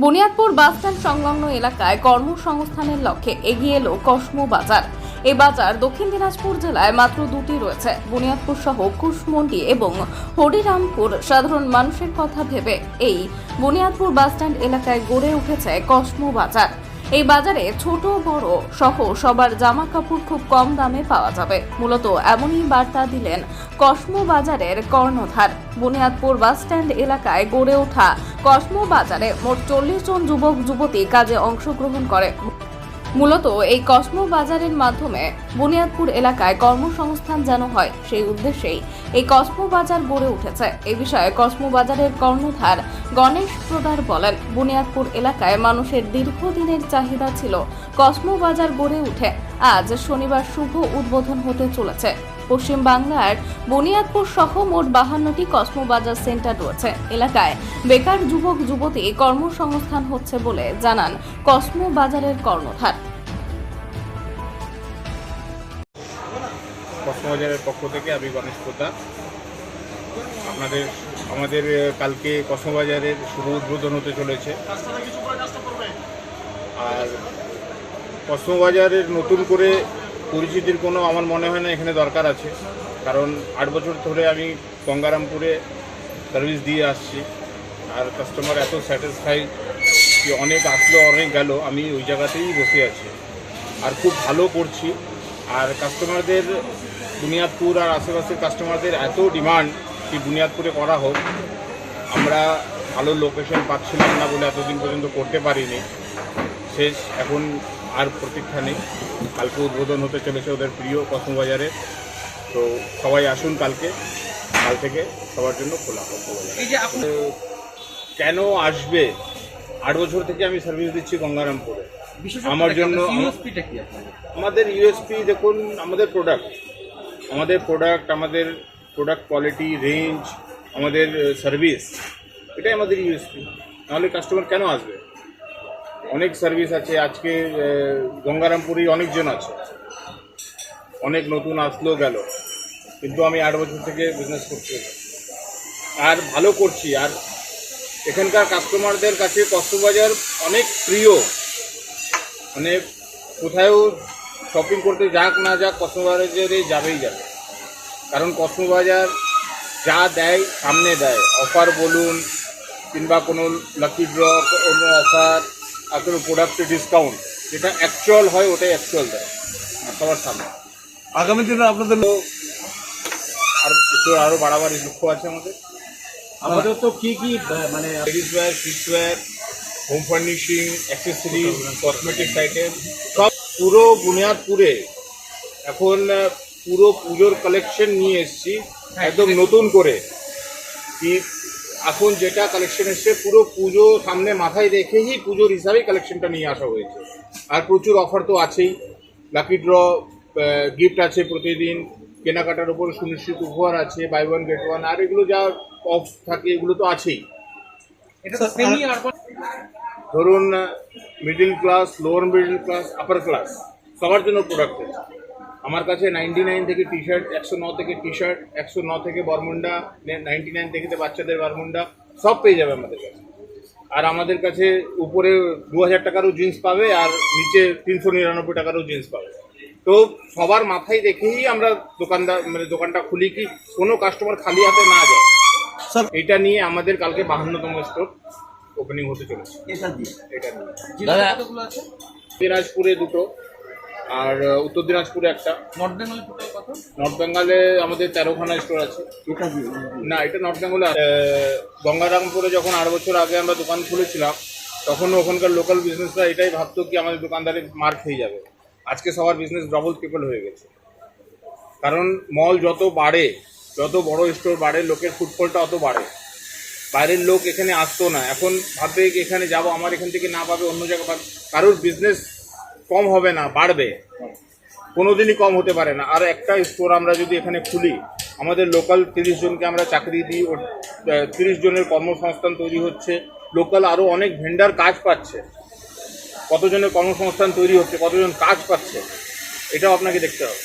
Buniadpur bus stand সংলগ্ন এলাকায় কর্মসংস্থানের লক্ষ্যে এগিয়ে এলো কসমো বাজার। এ বাজার দক্ষিণ দিনাজপুর জেলায় মাত্র দুটি রয়েছে। বুনিয়াদপুর সহ কুশমন্ডি এবং হরিরামপুর সাধারণ মানুষের কথা ভেবে এই বুনিয়াদপুর বাসস্ট্যান্ড এলাকায় গড়ে উঠেছে কসমো বাজার। এই বাজারে ছোট, বড় সহ সবার জামা কাপড় খুব কম দামে পাওয়া যাবে। মূলত এমনই বার্তা দিলেন কসমো বাজারের কর্ণধার। বুনিয়াদপুর বাস স্ট্যান্ড এলাকায় গড়ে ওঠা কসমো বাজারে মোট চল্লিশ জন যুবক, যুবতী কাজে অংশগ্রহণ করে। মূলত এই কসমো বাজারের মাধ্যমে বুনিয়াদপুর এলাকায় কর্মসংস্থান যেন হয়, সেই উদ্দেশ্যেই এই কসমো বাজার গড়ে উঠেছে। এ বিষয়ে কসমো বাজারের কর্ণধার গণেশ প্রদার বলেন, বুনিয়াদপুর এলাকায় মানুষের দীর্ঘদিনের চাহিদা ছিল কসমো বাজার গড়ে উঠে। আজ শনিবার শুভ উদ্বোধন হতে চলেছে। পশ্চিম বাংলার বুনিয়াদপুর সহ মোট বাহান্নটি কসমো বাজার সেন্টার রয়েছে। এলাকায় বেকার যুবক, যুবতী কর্মসংস্থান হচ্ছে বলে জানান কসমো বাজারের কর্ণধার। কসমবাজারের পক্ষ থেকে আমি গণেশ পোদ্দার। আপনাদের, আমাদের কালকে কসমবাজারের শুভ উদ্বোধন হতে চলেছে। আর কসমবাজারের নতুন করে পরিচিতির কোনো আমার মনে হয় না এখানে দরকার আছে। কারণ আট বছর ধরে আমি গঙ্গারামপুরে সার্ভিস দিয়ে আসছি। আর কাস্টমার এত স্যাটিসফাই যে অনেক আসলো, অনেক গেল, আমি ওই জায়গাতেই বসে আছি। আর খুব ভালো করছি। আর কাস্টমারদের বুনিয়াদপুর আর আশেপাশের কাস্টমারদের এত ডিমান্ড কি বুনিয়াদপুরে করা হোক, আমরা ভালো লোকেশন পাচ্ছিলাম না বলে এতদিন পর্যন্ত করতে পারিনি। শেষ, এখন আর প্রতীক্ষা নেই। কালকে উদ্বোধন হতে চলেছে ওদের প্রিয় কসমবাজারে তো সবাই আসুন কালকে। কাল থেকে সবার জন্য খোলা তো কেন আসবে? আট বছর থেকে আমি সার্ভিস দিচ্ছি গঙ্গারামপুরে। আমার জন্য- আমাদের ইউএসপি দেখুন আমাদের প্রোডাক্ট আমাদের প্রোডাক্ট আমাদের প্রোডাক্ট কোয়ালিটি রেঞ্জ আমাদের সার্ভিস এটাই আমাদের ইউএসপি নাহলে কাস্টমার কেন আসবে? অনেক সার্ভিস আছে। আজকে আহ, গঙ্গারামপুরেই অনেকজন আছে। অনেক নতুন আসলো গেল। কিন্তু আমি আট বছর থেকে বিজনেস করছি। আর ভালো করছি। আর এখানকার কাস্টমারদের কাছে কক্সবাজার অনেক প্রিয়। মানে কোথাও শপিং করতে যাক না যাক কসমবাজারে যাবেই যাবে। কারণ কসমবাজার যা দেয় সামনে দেয়। অফার বলুন কিংবা কোনো লাকি ড্র কোনো অফার আর কোনো প্রোডাক্টে ডিসকাউন্ট যেটা অ্যাকচুয়াল হয় ওটাই অ্যাকচুয়াল দেয় আর সবার সামনে। আগামী দিনে আপনাদের আর একটু আরও বাড়াবাড়ি লক্ষ্য আছে আমাদের? আমাদের তো কী কী মানে ladies wear kids wear home furnishing accessories cosmetics item সব পুরো বুনিয়াদপুরে এখন পুরো পুজোর কালেকশন নিয়ে এসেছি একদম নতুন করে। কি এখন যেটা কালেকশন এসছে পুরো পুজো সামনে মাথায় রেখেই পুজোর হিসাবেই কালেকশনটা নিয়ে আসা হয়েছে। আর প্রচুর অফার তো আছেই। লাকি ড্র গিফট আছে প্রতিদিন। কেনাকাটার উপর সুনিশ্চিত উপহার আছে বাই ওয়ান গেট ওয়ান আর এগুলো যা অফ থাকে এগুলো তো আছেই। ধরুন middle class lower middle class upper class সবার জন্য প্রোডাক্ট আছে। আমার কাছে নাইনটি নাইন থেকে টি শার্ট একশো ন থেকে টি শার্ট একশো ন থেকে বরমুন্ডা নাইনটি নাইন থেকে তো বাচ্চাদের বরমুন্ডা সব পেয়ে যাবে আমাদের কাছে। আর আমাদের কাছে উপরে দু হাজার টাকারও জিন্স পাবে আর নিচে তিনশো নিরানব্বই টাকারও জিন্স পাবে। তো সবার মাথায় দেখেই আমরা দোকানদার মানে দোকানটা খুলি কি কোনো কাস্টমার খালি হাতে না যায়। স্যার এটা নিয়ে আমাদের কালকে বাহান্নতম স্টোর ওপেনিং হতে চলেছে। এটা নিয়ে। দিনাজপুরে দুটো। আর উত্তর দিনাজপুরে একটা। নর্থ বেঙ্গল টোটাল কত নর্থ বেঙ্গলে আমাদের তেরোখানা স্টোর আছে। না এটা নর্থ বেঙ্গলে। গঙ্গারামপুরে যখন আট বছর আগে আমরা দোকান খুলেছিলাম তখন ওখানকার লোকাল বিজনেসরা এটাই ভাবতো কি আমাদের দোকানদারে মার খেয়ে যাবে। আজকে সবার বিজনেস ডবল ট্রিপল হয়ে গেছে। কারণ মল যত বাড়ে যত বড় স্টোর বাড়ে লোকের ফুটফলটা অত বাড়ে। বাইরের লোক এখানে আসতো না। এখন ভাববে কি এখানে যাব আমার এখান থেকে না পাবে অন্য জায়গায় পাবে কারোর বিজনেস কম হবে না, বাড়বে। কোনোদিনই কম হতে পারে না। আর একটা স্টোর আমরা যদি এখানে খুলি, আমাদের লোকাল তিরিশ জনকে আমরা চাকরি দিই ও তিরিশ জনের কর্মসংস্থান তৈরি হচ্ছে। লোকাল আরও অনেক ভেন্ডার কাজ পাচ্ছে। কতজনের কর্মসংস্থান তৈরি হচ্ছে, কতজন কাজ পাচ্ছে, এটাও আপনাকে দেখতে হবে।